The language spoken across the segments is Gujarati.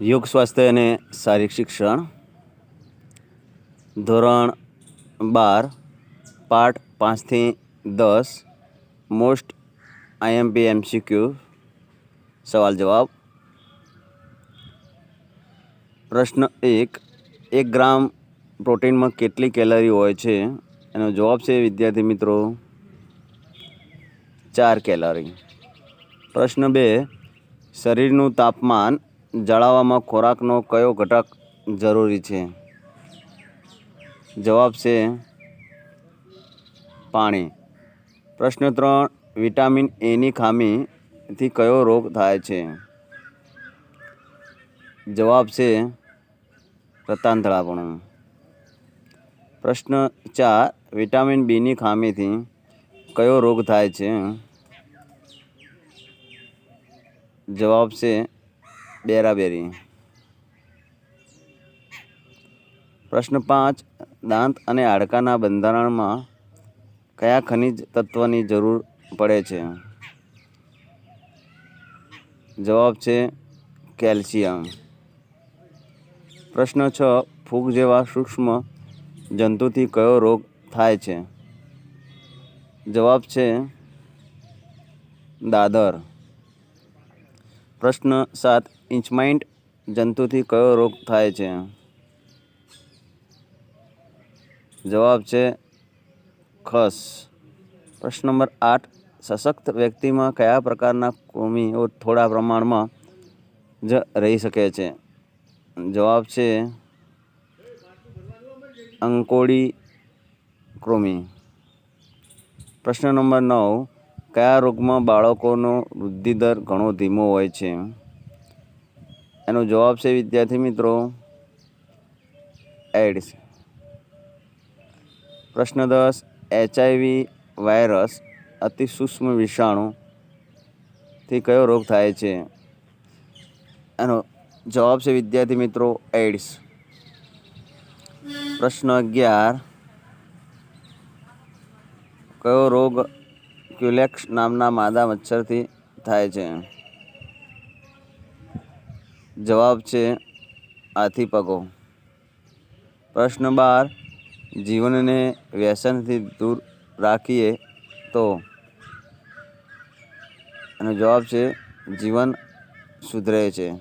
યોગ સ્વાસ્થ્ય અને શારીરિક શિક્ષણ. ધોરણ બાર, પાઠ પાંચથી દસ મોસ્ટ આઈએમપી એમસીક્યુ સવાલ જવાબ. પ્રશ્ન એક એક ગ્રામ પ્રોટીનમાં કેટલી કેલરી હોય છે? એનો જવાબ છે, વિદ્યાર્થી મિત્રો, ચાર કેલરી. પ્રશ્ન બે, શરીરનું તાપમાન જાળવવામાં ખોરાકનો કયો ઘટક જરૂરી છે? જવાબ છે પાણી. પ્રશ્ન ત્રણ, વિટામિન એની ખામીથી કયો રોગ થાય છે? જવાબ છે રતાંતળાપણું પ્રશ્ન ચાર, વિટામિન બીની ખામીથી કયો રોગ થાય છે? જવાબ છે બેરાબેરી. પ્રશ્ન પાંચ, દાંત અને હાડકાના બંધારણમાં કયા ખનિજ તત્વની જરૂર પડે છે? જવાબ છે કેલ્શિયમ. પ્રશ્ન છ, ફૂગ જેવા સૂક્ષ્મ જંતુથી કયો રોગ થાય છે? જવાબ છે દાદર. પ્રશ્ન સાત ઇન્ચમાઇન્ટ જંતુથી કયો રોગ થાય છે? જવાબ છે ખસ. પ્રશ્ન નંબર આઠ. સશક્ત વ્યક્તિમાં કયા પ્રકારના કૃમિઓ થોડા પ્રમાણમાં જ રહી શકે છે? જવાબ છે અંકોડી કૃમિ. પ્રશ્ન નંબર નવ. કયા રોગમાં બાળકોનો વૃદ્ધિદર ઘણો ધીમો હોય છે? એનો જવાબ છે, વિદ્યાર્થી મિત્રો એડ્સ પ્રશ્ન દસ એચઆઈવી વાયરસ અતિ સૂક્ષ્મ વિષાણુથી કયો રોગ થાય છે? એનો જવાબ છે, વિદ્યાર્થી મિત્રો એડ્સ પ્રશ્ન અગિયાર, કયો રોગ ક્યુલેક્સ નામના માદા મચ્છરથી થાય છે? જવાબ છે આથી પગો. પ્રશ્ન બાર, જીવનને વ્યસનથી દૂર રાખીએ તો? એનો જવાબ છે, જીવન સુધરે છે.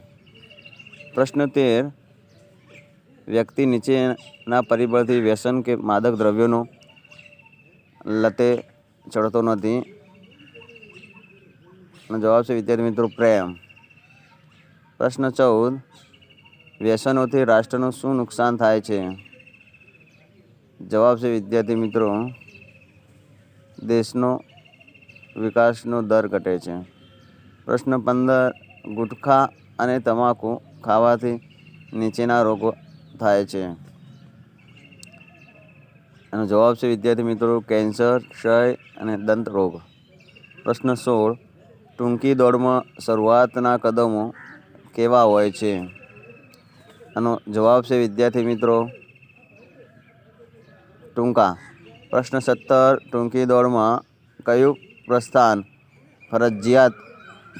પ્રશ્ન તેર, વ્યક્તિ નીચેના પરિબળથી વ્યસન કે માદક દ્રવ્યોનો લતે ચડતો નથી? જવાબ છે, વિદ્યાર્થી મિત્રો, પ્રેમ. પ્રશ્ન ચૌદ. વ્યસનોથી રાષ્ટ્રનું શું નુકસાન થાય છે? જવાબ છે વિદ્યાર્થી મિત્રો, દેશનો વિકાસનો દર ઘટે છે. પ્રશ્ન પંદર, ગુટખા અને તમાકુ ખાવાથી નીચેના રોગો થાય છે. એનો જવાબ છે વિદ્યાર્થી મિત્રો, કેન્સર, ક્ષય અને દંત રોગ પ્રશ્ન સોળ, ટૂંકી દોડમાં શરૂઆતના કદમો કેવા હોય છે? આનો જવાબ છે, વિદ્યાર્થી મિત્રો, ટૂંકા. પ્રશ્ન સત્તર, ટૂંકી દોડમાં કયું પ્રસ્થાન ફરજિયાત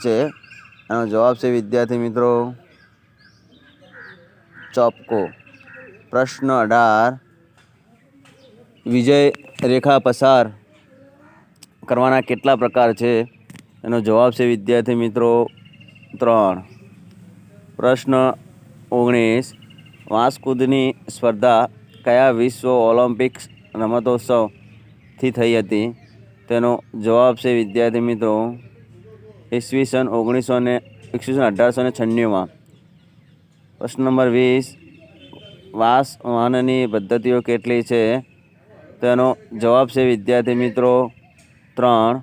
છે? એનો જવાબ છે, વિદ્યાર્થી મિત્રો, ચોપકો. પ્રશ્ન અઢાર, વિજય રેખા પસાર કરવાના કેટલા પ્રકાર છે? એનો જવાબ છે, વિદ્યાર્થી મિત્રો, ત્રણ. પ્રશ્ન ઓગણીસ. વાંસકૂદની સ્પર્ધા કયા વિશ્વ ઓલિમ્પિક્સ રમતોત્સવથી થઈ હતી? તેનો જવાબ છે, વિદ્યાર્થી મિત્રો, ઈસવીસન ઓગણીસો ને, ઈસવીસન અઢારસો ને છન્નુંમાં. પ્રશ્ન નંબર વીસ, વાસ વાહનની પદ્ધતિઓ કેટલી છે? તેનો જવાબ છે, વિદ્યાર્થી મિત્રો, ત્રણ.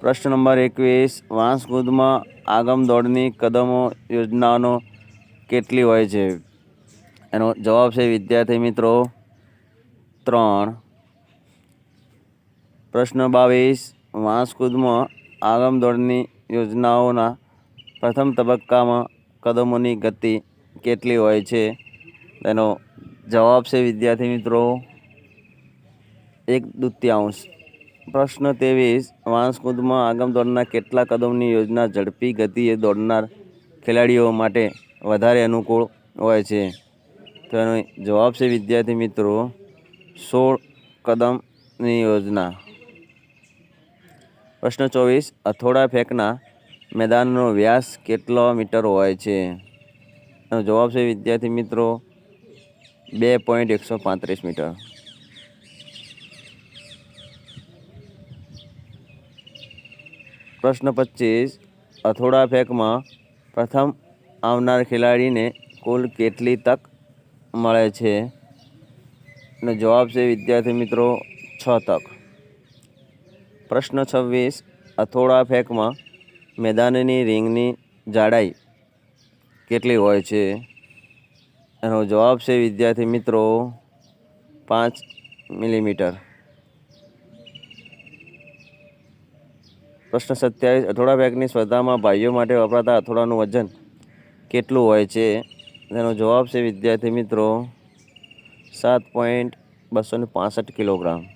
પ્રશ્ન નંબર એકવીસ વાંસકૂદમાં આગમ દોડની કદમો યોજનાનો કેટલી હોય છે? એનો જવાબ છે વિદ્યાર્થી મિત્રો ત્રણ. પ્રશ્ન બાવીસ વાંસકૂદમાં આગમ દોડની યોજનાઓના પ્રથમ તબક્કામાં કદમોની ગતિ કેટલી હોય છે? તેનો જવાબ છે વિદ્યાર્થી મિત્રો એક દૃત્યાંશ. પ્રશ્ન ત્રેવીસ વાંસકૂદમાં આગમ દોડના કેટલા કદમની યોજના ઝડપી ગતિએ દોડનાર ખેલાડીઓ માટે વધારે અનુકૂળ હોય છે. તો એનો જવાબ છે, વિદ્યાર્થી મિત્રો, સોળ કદમની યોજના. પ્રશ્ન ચોવીસ, અથોડા ફેંકના મેદાનનો વ્યાસ કેટલો મીટર હોય છે? એનો જવાબ છે, વિદ્યાર્થી મિત્રો, બે પોઈન્ટ એકસો પાંત્રીસ મીટર. પ્રશ્ન પચીસ. હથોડા ફેંકમાં પ્રથમ આવનાર ખેલાડીને કુલ કેટલી તક મળે છે? અને જવાબ છે વિદ્યાર્થી મિત્રો, છ તક. પ્રશ્ન છવ્વીસ. હથોડા ફેંકમાં મેદાનની રિંગની જાડાઈ કેટલી હોય છે? એનો જવાબ છે વિદ્યાર્થી મિત્રો, પાંચ મિલીમીટર. પ્રશ્ન સત્યાવીસ, અથોડા બેગની સ્પર્ધામાં ભાઈઓ માટે વપરાતા અથોડાનું વજન કેટલું હોય છે? તેનો જવાબ છે, વિદ્યાર્થી મિત્રો, સાત પોઈન્ટ બસો ને પાસઠ કિલોગ્રામ.